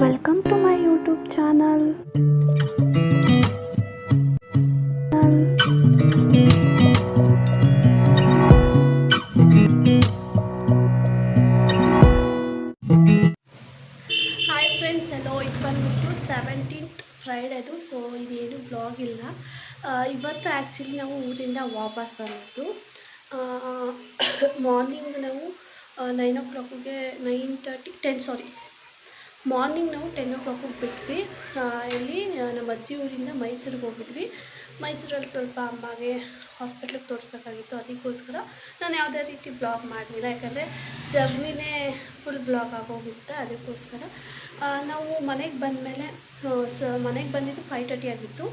Welcome to my YouTube channel. Hi friends ಎಲ್ಲೋ ಇದು ಬಂದ್ಬಿಟ್ಟು seventeenth ಫ್ರೈಡೇದು ಸೊ ಇದೇನು ವ್ಲಾಗ್ ಇಲ್ಲ ಆ, ಇವತ್ತು ಆ್ಯಕ್ಚುಲಿ ನಾವು ಊರಿಂದ ವಾಪಸ್ ಬಂದಿದ್ದು ಮಾರ್ನಿಂಗ್ ನಾವು ನೈನ್ ಓ ಕ್ಲಾಕಿಗೆ nine thirty ten sorry morning ನಾವು ಟೆನ್ ಓ ಕ್ಲಾಕಿಗೆ ಬಿಟ್ವಿ ಇಲ್ಲಿ ನಮ್ಮ ಅಜ್ಜಿ ಊರಿಂದ ಮೈಸೂರಿಗೆ ಹೋಗಿದ್ವಿ. ಮೈಸೂರಲ್ಲಿ ಸ್ವಲ್ಪ ಅಮ್ಮಗೆ ಹಾಸ್ಪಿಟ್ಲಿಗೆ ತೋರಿಸ್ಬೇಕಾಗಿತ್ತು. ಅದಕ್ಕೋಸ್ಕರ ನಾನು ಯಾವುದೇ ರೀತಿ ಬ್ಲಾಗ್ ಮಾಡಲಿಲ್ಲ ಯಾಕಂದರೆ ಜರ್ನಿನೇ ಫುಲ್ ಬ್ಲಾಗ್ ಆಗೋಗಿತ್ತು. ಅದಕ್ಕೋಸ್ಕರ ನಾವು ಮನೆಗೆ ಬಂದಮೇಲೆ ಸ, ಮನೆಗೆ ಬಂದಿದ್ದು ಫೈವ್ ತರ್ಟಿ ಆಗಿತ್ತು.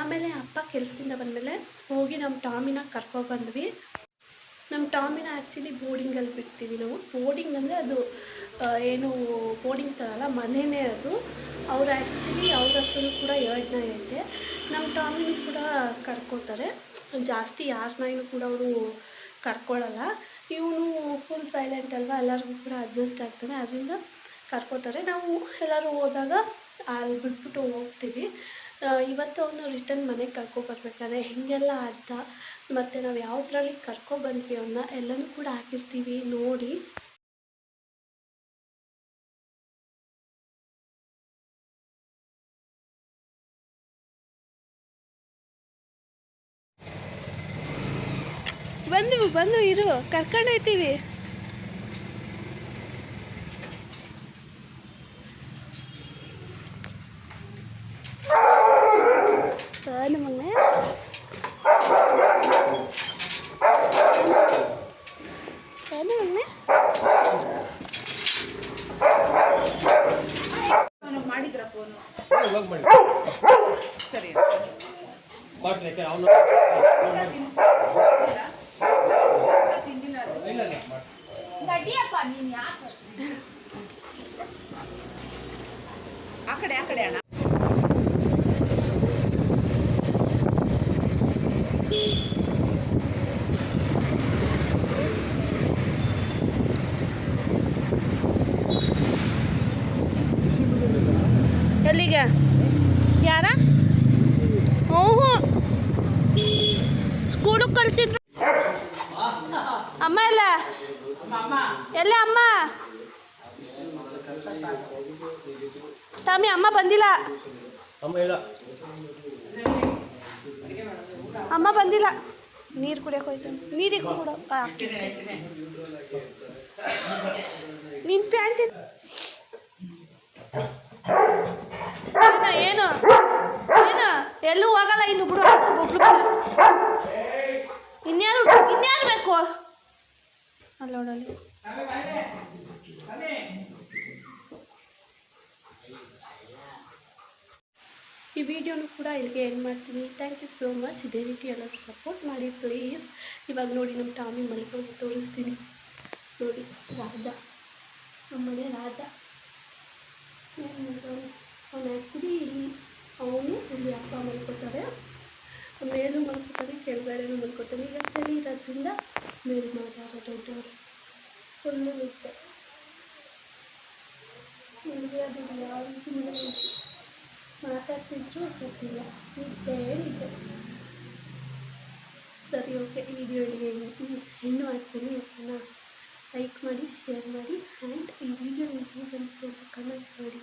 ಆಮೇಲೆ ಅಪ್ಪ ಕೆಲಸದಿಂದ ಬಂದಮೇಲೆ ಹೋಗಿ ನಮ್ಮ ಟಾಮಿನ ಕರ್ಕೊಬಂದ್ವಿ ನಮ್ಮ ಟಾಮಿನ ಆ್ಯಕ್ಚುಲಿ ಬೋರ್ಡಿಂಗಲ್ಲಿ ಬಿಡ್ತೀವಿ ನಾವು. ಬೋರ್ಡಿಂಗ್ ಅಂದರೆ ಅದು ಏನು ಬೋರ್ಡಿಂಗ್ ತರಲ್ಲ ಮನೆಯೇ ಅದು. ಅವ್ರು ಆ್ಯಕ್ಚುಲಿ ಅವ್ರ ಹತ್ರನೂ ಕೂಡ ಎರಡು ನಾಯಿ ಐತೆ. ನಮ್ಮ ಟಾಮಿನೂ ಕೂಡ ಕರ್ಕೋತಾರೆ. ಜಾಸ್ತಿ ಯಾರ ನಾಯಿನೂ ಕೂಡ ಅವರು ಕರ್ಕೊಳ್ಳಲ್ಲ ಇವನು ಫುಲ್ ಸೈಲೆಂಟ್ ಅಲ್ವಾ, ಎಲ್ಲರಿಗೂ ಕೂಡ ಅಡ್ಜಸ್ಟ್ ಆಗ್ತಾನೆ. ಅದರಿಂದ ಕರ್ಕೋತಾರೆ. ನಾವು ಎಲ್ಲರೂ ಹೋದಾಗ ಅಲ್ಲಿ ಬಿಟ್ಬಿಟ್ಟು ಹೋಗ್ತೀವಿ. ಇವತ್ತು ಅವನು ರಿಟರ್ನ್ ಮನೆಗೆ ಕರ್ಕೊಬರ್ಬೇಕಾದ್ರೆ ಹೇಗೆಲ್ಲ ಆಡ್ತಾ ಮತ್ತು ನಾವು ಯಾವುದ್ರಲ್ಲಿ ಕರ್ಕೊಬಂದ್ವಿ ಅವನ್ನ ಎಲ್ಲನೂ ಕೂಡ ಹಾಕಿರ್ತೀವಿ ನೋಡಿ. ಬಂದು ಬಂದು ಇರು. ಕರ್ಕೊಂಡು ಹೋಯ್ತೀವಿ. ನಮ್ಮನೆ ಮಾಡಿದ್ರ ಫೋನು ಸರಿ ಕೊಟ್ರೆ ಯಾಕೆ ಅವ್ನು ತಿಂದಿಲ್ಲ ಅದು ಇಲ್ಲ ಇಲ್ಲ ಮಾಡಿ ನಡಿಯಪ್ಪ ನೀನು ಯಾಕೆ ಆ ಕಡೆ ಆ ಕಡೆ ಅಣ್ಣ. ಎಲ್ಲಿಗೆ? ಯಾರ? ಓಹೋ. ಸ್ಕೂಲಿಗೆ ಕಳ್ಸಿದ್ರು. ಅಮ್ಮ ಎಲ್ಲ? ಎಲ್ಲ ಅಮ್ಮ? ಟಾಮಿ ಅಮ್ಮ ಬಂದಿಲ್ಲ. ಅಮ್ಮ ಇಲ್ಲ ಅಮ್ಮ ಬಂದಿಲ್ಲ. ನೀರು ಕುಡಿಯೋಕೆ ಹೋಯ್ತು. ನೀರಿಗೆ ಕೂಡ ನಿನ್ನ ಪ್ಯಾಂಟ್ ಏನು ಏನು ಎಲ್ಲೂ ಹೋಗಲ್ಲ ಇನ್ನು ಬಿಡು. ಇನ್ಯಾರು ಇನ್ಯಾರು ಬೇಕು? ಅಲ್ಲಿ ನೋಡಲ್ಲಿ ಈ ವಿಡಿಯೋನು ಕೂಡ ಇಲ್ಲಿಗೆ ಏನು ಮಾಡ್ತೀನಿ. ಥ್ಯಾಂಕ್ ಯು ಸೋ ಮಚ್ ಇದೇ ರೀತಿ ಎಲ್ಲರೂ ಸಪೋರ್ಟ್ ಮಾಡಿ ಪ್ಲೀಸ್ ಇವಾಗ ನೋಡಿ ನಮ್ಮ ಟಾಮಿ ಮಲ್ಕೊಂಡು ತೋರಿಸ್ತೀನಿ. ನೋಡಿ, ರಾಜ. ನಮ್ಮನೆ ರಾಜ. ಅವನು ಆ್ಯಕ್ಚುಲಿ ಇಲ್ಲಿ ಅವನು ಇಲ್ಲಿ ಅಪ್ಪ ಮಲ್ಕೋತಾರೆ ಮೇಲೂ ಮಲ್ಕೋತಾರೆ ಕೆಳಗಡೆನೂ ಮಲ್ಕೋತಾರೆ ಈಗ ಚಳಿ ಇರೋದ್ರಿಂದ ಮೇಲು ಮಾಡ್ತಾರೆ ದೊಡ್ಡವರು. ಫುಲ್ಲು ನಿದ್ದೆ ನಿಮಗೆ ಅದು ಯಾವ ಮಾತಾಡ್ತಿದ್ರು ಗೊತ್ತಿಲ್ಲ ನಿದ್ದೆ ನಿದ್ದೆ ಸರಿ ಓಕೆ ಈ ವಿಡಿಯೋ ಇಲ್ಲಿಗೆ ಹೆಣ್ಣು ಮಾಡ್ತೀನಿ ಓಕೆನಾ ಲೈಕ್ ಮಾಡಿ ಶೇರ್ ಮಾಡಿ ಆ್ಯಂಡ್ ಈ ವಿಡಿಯೋ ನಿಮಗೆ ಅನಿಸ್ತು ಅಂತ ಕಮೆಂಟ್ ಮಾಡಿ